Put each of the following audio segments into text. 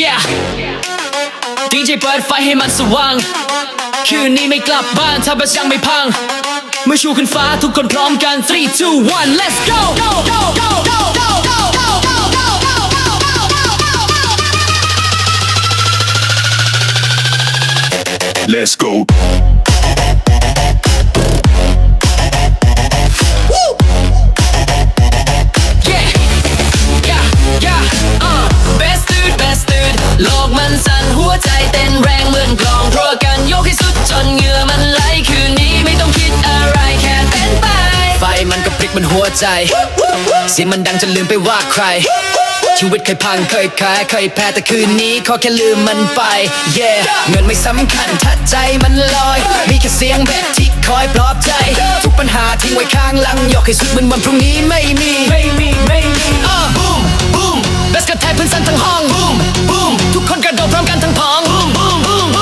Yeah DJ เปิดไฟให้มันสว่าง คืนนี้ไม่กลับบ้านถ้าบัสยังไม่พัง เมื่อชูขึ้นฟ้าทุกคนพร้อมกัน 3 2 1 let's go go go go go go go go go go go Let's go. ยกให้สุดจนเหงื่อมันไหลคืนนี้ไม่ต้องคิดอะไรแค่เต้นไป ไฟมันก็พริกมันหัวใจ เสียงมันดังจนลืมไปว่าใคร ชีวิตเคยพังเคยขายเคยแพ้แต่คืนนี้ขอแค่ลืมมันไป yeah เงินไม่สำคัญถ้าใจมันลอย มีแค่เสียงแบบที่คอยปลอบใจ ทุกปัญหาทิ้งไว้ข้างหลังยกให้สุดเหมือนวันพรุ่งนี้ไม่มีไม่มีไม่มีอะบูมบูมเบสกระแทกพื้นสั่นทั้งห้องบูมบูมทุกคนกระโดดพร้อมกันทั้งพ้องบูมบูมบูมบูมบูม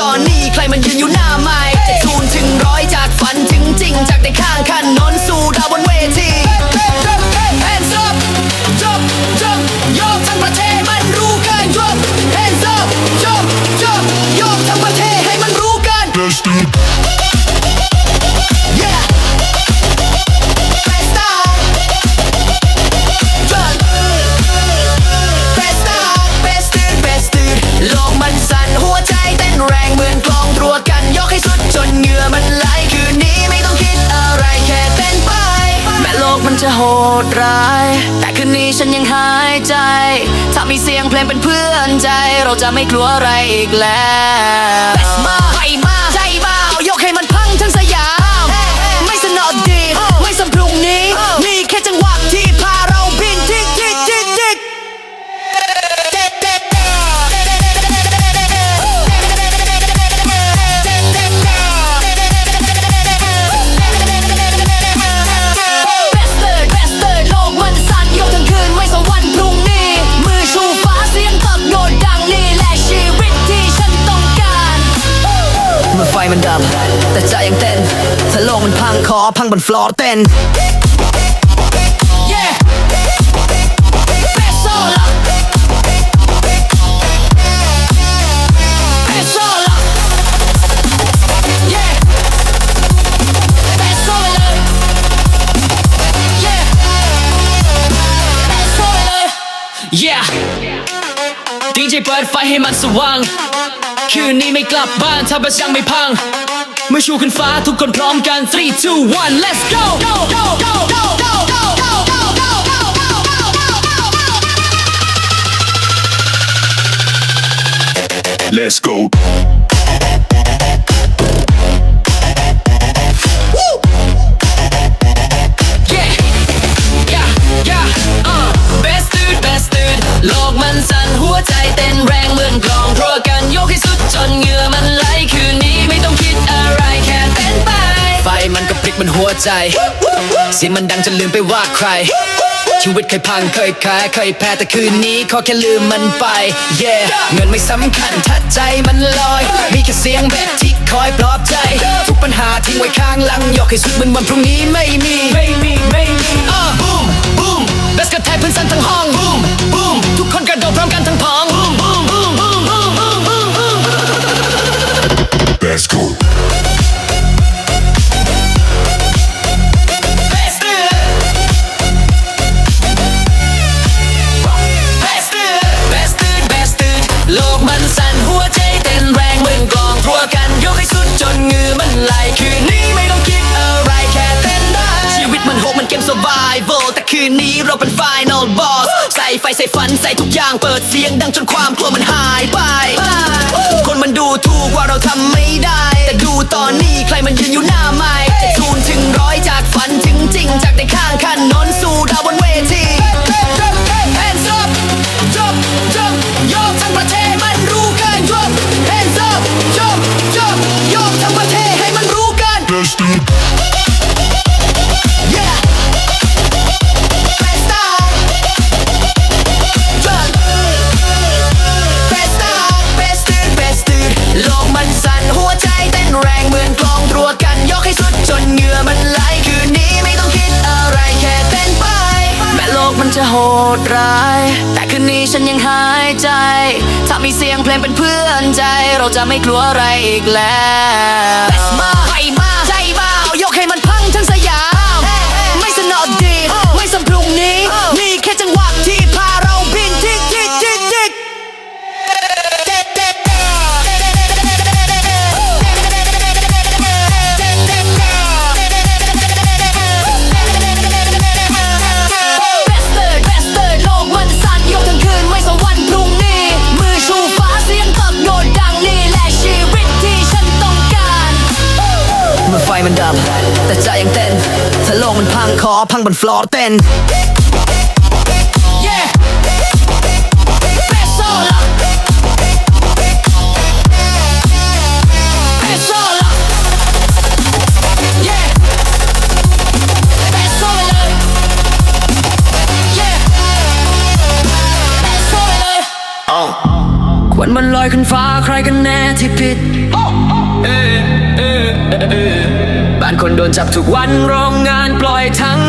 ตอนนี้ใครมันยืนอยู่หน้าไม้ ดร้าย แต่คืนนี้ฉันยังหายใจ ถ้ามีเสียงเพลงเป็นเพื่อนใจ เราจะไม่กลัวอะไรอีกแล้ว อพังบนฟลอร์เต้น Yeah Best solo Best solo Yeah Best solo Yeah Best solo Yeah ดีเจเปิดไฟให้มันสว่าง คืนนี้ไม่กลับบ้านถ้าบัสยังไม่พัง มื่อชูขึ้นฟ้าทุกคนพร้อมกัน 3 2 1 let's go go go go go go go go go go go go go Let's go. ใจ เสียงมันดังจนลืมไปว่าใคร ชีวิตเคยพังเคยแพ้เคยแพ้แต่คืนนี้ขอแค่ลืมมันไป yeah เงินไม่สำคัญถ้าใจมันลอย มีแค่เสียงเบ็ดที่คอยปลอบใจ ทุกปัญหาทิ้งไว้ข้างหลัง ยกให้สุดมือนวันพรุ่งนี้ไม่มีไม่มีไม่มีอ้อบูมบูมเบสกระแทกพื้นสันทั้งห้อง Boom Boom ทุกคนกระโดดพร้อมกันทั้งพอง Boom Boom Boom Boom Boom Boom Let's go. ใส่ทุกอย่างเปิดเสียงดังจนความกลัวมันหายไป คนมันดูถูกว่าเราทำไม่ได้ แต่ดูตอนนี้ใครมันยืนอยู่หน้าไม้ศูนถึงร้อยจากฝันถึงจริง จากในข้างคันนนสู่ดาวบนเวที Let's do it. ดร้าย แต่คืนนี้ฉันยังหายใจ ถ้ามีเสียงเพลงเป็นเพื่อนใจ เราจะไม่กลัวอะไรอีกแล้ว Best มา มันดับ แต่ใจยังเต้น ถ้าโลกมันพังขอพังบนฟลอร์เต้น ควันมันลอยขึ้นฟ้าใครกันแน่ที่ผิด oh, oh, eh, eh, eh, eh. านคนโดนจับทุกวันโรงงานปล่อยทั้ง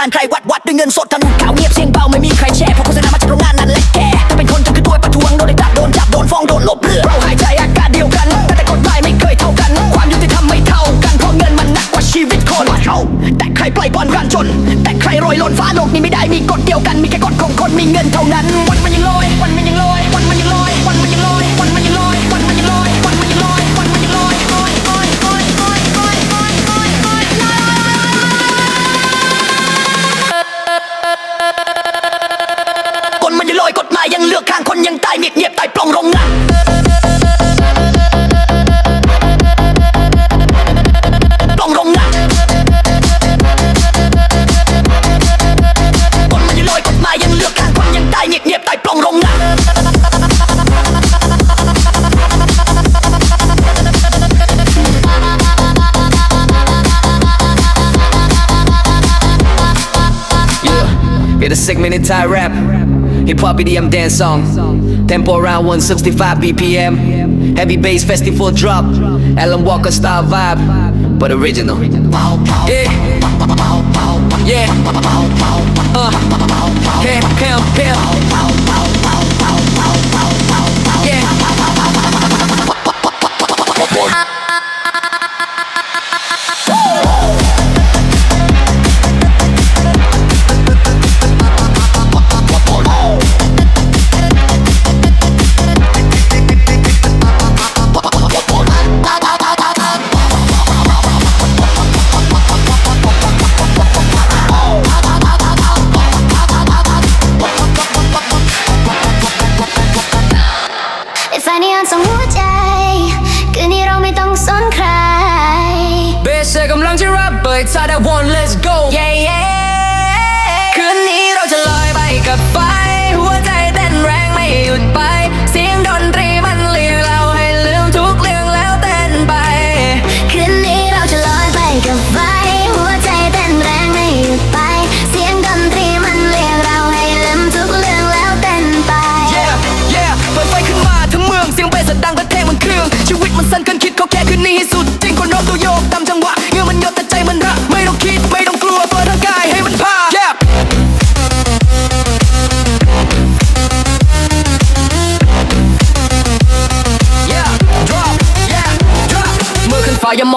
I'm what the segment entire rap. Hip hop EDM dance song. Tempo around 165 BPM Heavy bass festival drop. Alan Walker style vibe But original. Yeah. Yeah. Uh, Camp, camp, camp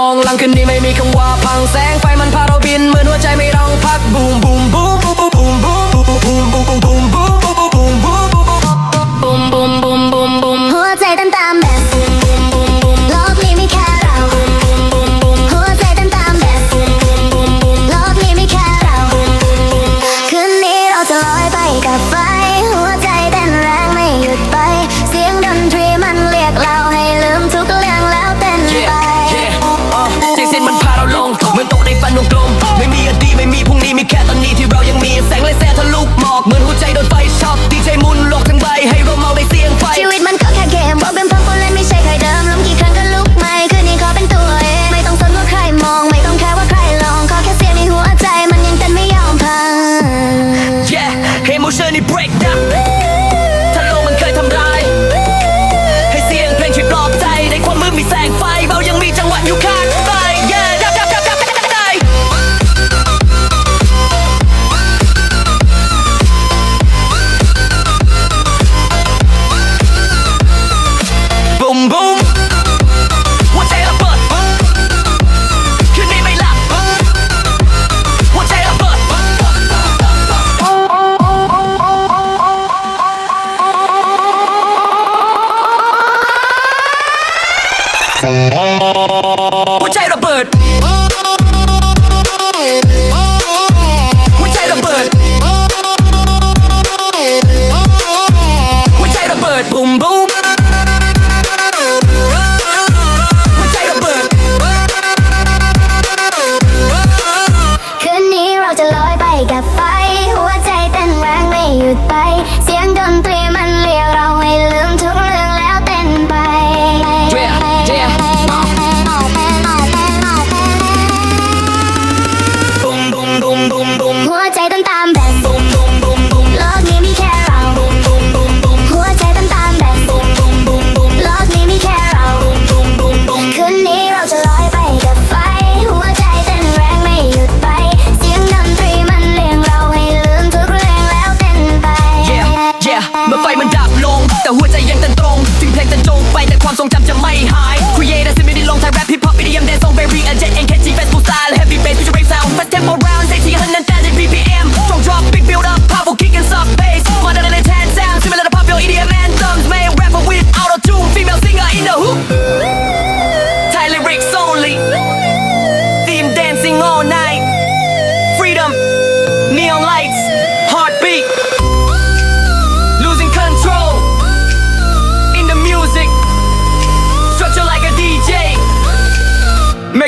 long long can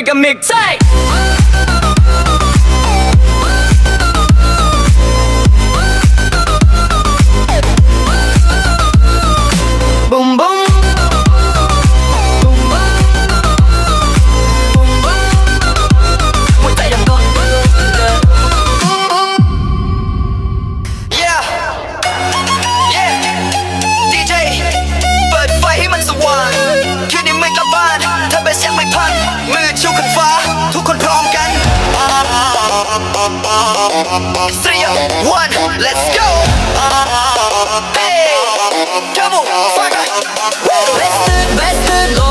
like a mixtape. one, let's go. Hey, double, fucker. Woo. Bastard, bastard,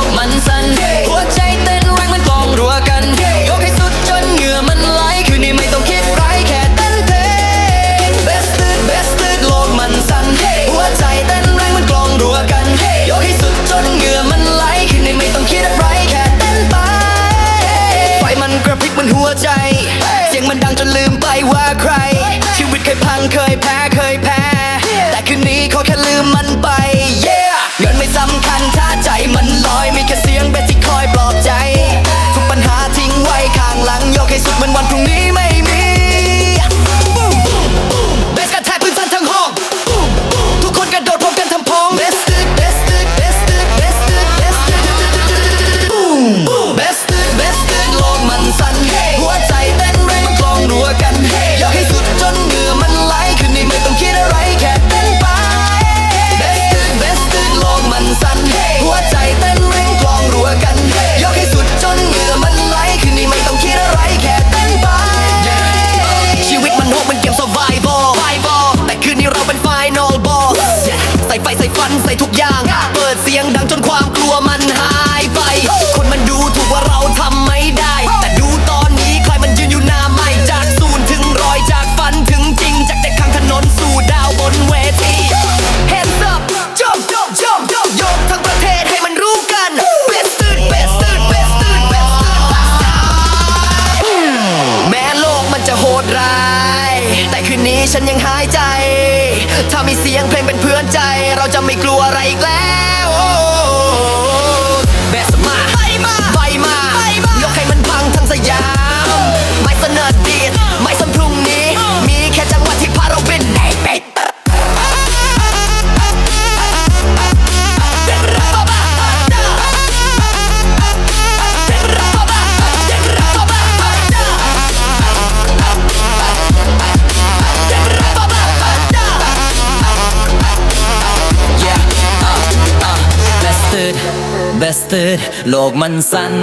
invested โลกมันสั้น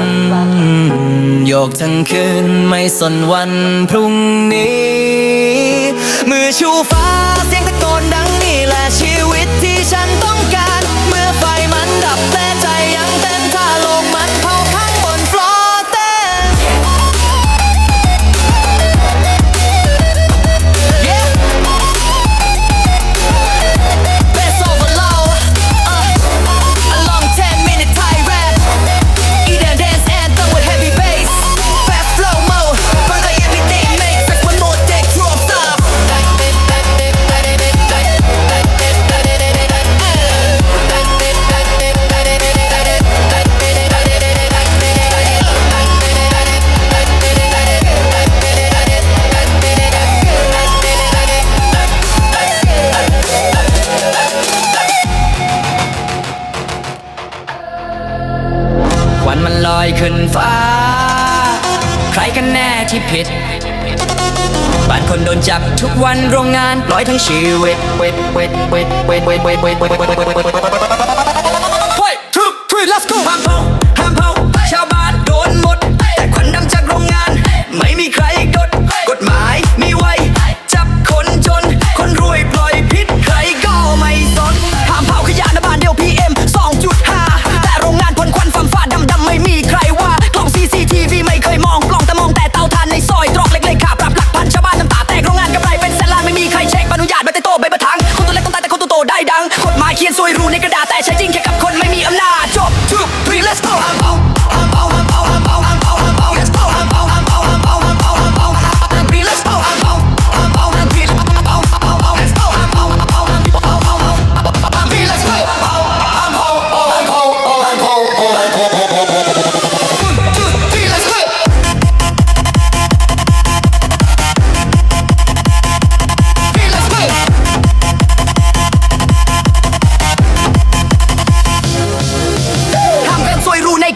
โยกทั้งคืนไม่สนวันพรุ่งนี้ มือชูฟ้า จับทุกวันโรงงานปล่อยทั้งชีวิต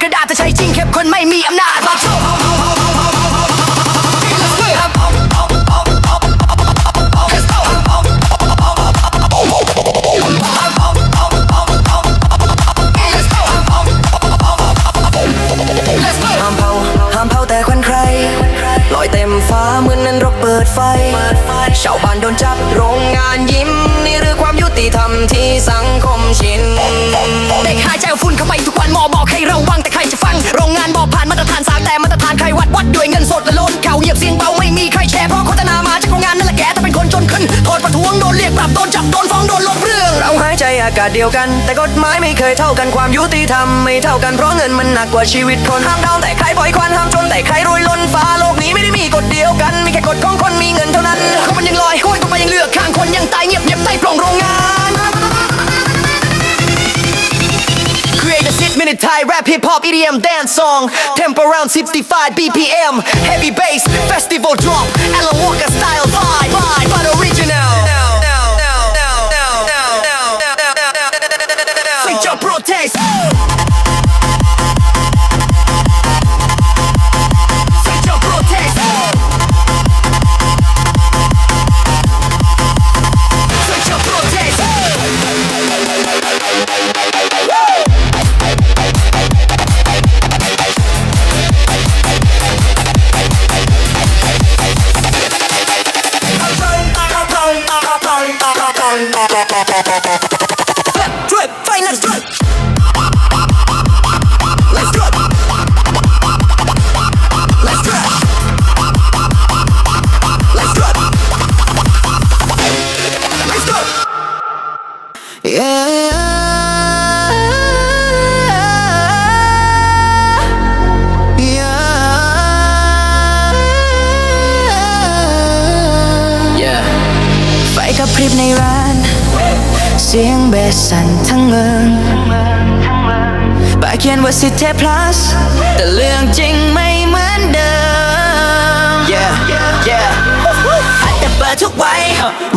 กระดาษแต่ใช้จริงแค่คนไม่มีอำนาจห้ามเผาห้ามเผาแต่ควันใครลอยเต็มฟ้าเหมือนนั้นรกเปิดไฟ ชาวบ้านโดนจับโรงงานยิ้ม นี่หรือความยุติธรรมที่สังคมชิน เด็กหายใจเอาฝุ่นเข้าไปทุก บโดนจับโดนฟ้องโดนลบเรื่อง เราหายใจอากาศเดียวกัน แต่กฎหมายไม่เคยเท่ากันความยุติธรรมไม่เท่ากันเพราะเงินมันหนักกว่าชีวิตคนห้ามดาวแต่ใครปล่อยควันห้ามจนแต่ใครรวยล้นฟ้าโลกนี้ไม่ได้มีกฎเดียวกัน มีแค่กฎของคนมีเงินเท่านั้นคนมันยังลอยคนต่อไปยังเลือกข้างคนยังตายเงียบเงียบใต้ปล่องโรงงาน Create a 6 minute Thai rap hip hop EDM dance song Tempo around 65 BPM Heavy bass festival drop Alan Walker style vibe vibe but original Słyszę your protest! Bye right, let's go. ากเขียนว่าสิเท plus แต่เรื่องจริงไม่เหมือนเดิม yeah yeah อาจจะเปิดทุกวัย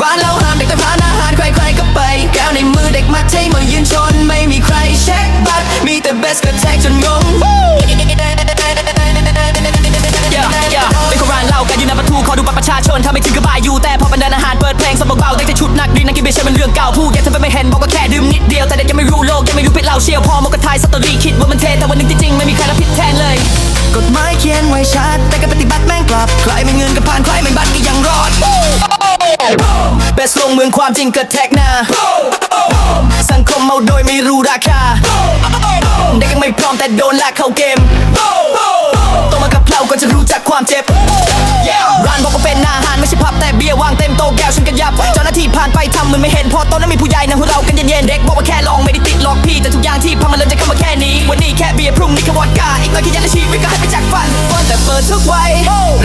ร้านเราห้ามเด็กแต่ร้านอาหารใครๆก็ไปแก้วในมือเด็กมัดใช้มือยืนชน ไม่มีใครเช็คบัตรมีแต่เบสกระแทกจนงงานเหล้ากันอยู่หน้าประตูขอดูบัตรประชาชนถ้าไม่ถึงก็บายอยู่แต่พอเป็นร้านอาหารเปิดเพลงสมบอกเบาได้แต่ชุดนักดื่มนักกินเบียร์ใช่มันเรื่องเก่าพูดยังทำเป็นไม่เห็นบอกว่าแค่ดื่มนิดเดียวแต่เด็กยังไม่รู้โลกยังไม่รู้ผิดเราเชียวพอมกระทายสตอรี่คิดว่ามันเท่แต่วันหนึงที่จริงไม่มีใครรับผิดแทนเลย กฎหมายเขียนไว้ชัดแต่การปฏิบัติแม่งกลับใครไม่เงินก็ผ่านใครไม่บัตรก็ยังรอดเบสลงเมืองความจริงเกิดแท็กหน้าสังคมเมาโดยไม่รู้ราคาเด็กยังไม่พร้อมแต่โดนลากเข้าเกมโตมากับเราก็จะรู้จักความเจ็บร้านบอ เป็นอาหารไม่ใช่ผับแต่เบียร์วางเต็มโต๊ะแก้วฉันกันยับเจ้าหน้าที่ผ่านไปทำเหมือนไม่เห็นพอโต๊ะนั้นมีผู้ใหญ่นะหัวเรากันเย็นๆเด็กบอกว่าแค่ลองไม่ได้ติดหรอกพี่แต่ทุกอย่างที่พังมันเริ่มจะเข้ามาแค่นี้ วันนี้แค่เบียร์พรุ่งนี้แค่วอดก้าอีกหน่อยแค่ยันและชีวิตก็ให้ไปจากฝันฝันแต่เปิดทุกวัย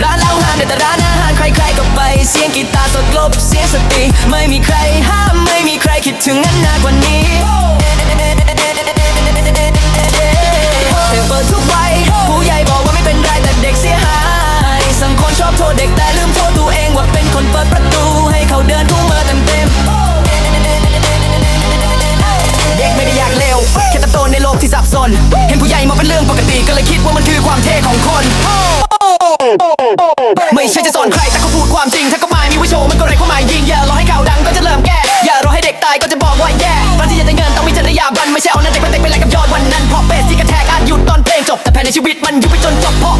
ร้านเหล้าห้ามแต่ร้านอาหารใครๆก็ไป เสียงกีตาร์สดลบเสียงสติไม่มีใครห้ามไม่มีใครคิดถึงนั้นนากกว่านี้แต่เปิดทุกวัยผู้ใหญ่บอกว่าไม่เป็นไรแต่เด็กเสียหาย สังคนชอบโทษเด็กแต่ลืมโทษตัวเองว่าเป็นคนเปิดประตู ให้เขาเดินทุ่งมาเต็มเต็มเด็กไม่ได้อยากเลวแค่ติบโตในโลกที่สับสน เห็นผู้ใหญ่มาเป็นเรื่องปกติก็เลยคิดว่ามันคือความเท่ของคน ไม่ใช่จะสอนใครแต่ก็พูดความจริง ถ้าก็หมายมีวิโชมันก็ไรความหมายยิงอย่ารอให้ข่าวดังก็จะเริ่มแก้อย่ารอให้เด็กตายก็จะบอกว่าแย่ตอนที่จะได้เงินต้องมีจริยาบรรไม่ใช่เอานั้นเด็กมาเต็กไปแลกกับยอดวันนั้นพราะเบสที่กระแทกอาจหยุดตอนเพลงจบแต่ภายในชีวิตมันอยู่ไปจนจบเพราะ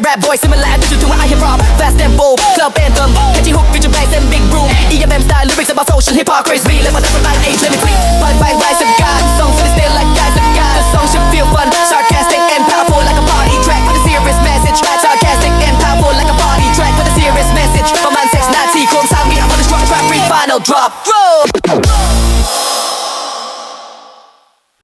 rap voice, similar attitude to what I hip hop. Fast tempo, club anthem, catchy hook, feature bass and big room. EMM style lyrics about social hypocrisy. Live on that age, let me free. Bye bye, rise of God. Songs for the still like guys of God. The song should feel fun, sarcastic and powerful like a party track with a serious message. Sarcastic and powerful like a party track with a serious message. For man, sex, Nazi, chrome sound, me, I'm on the strong trap, free final drop.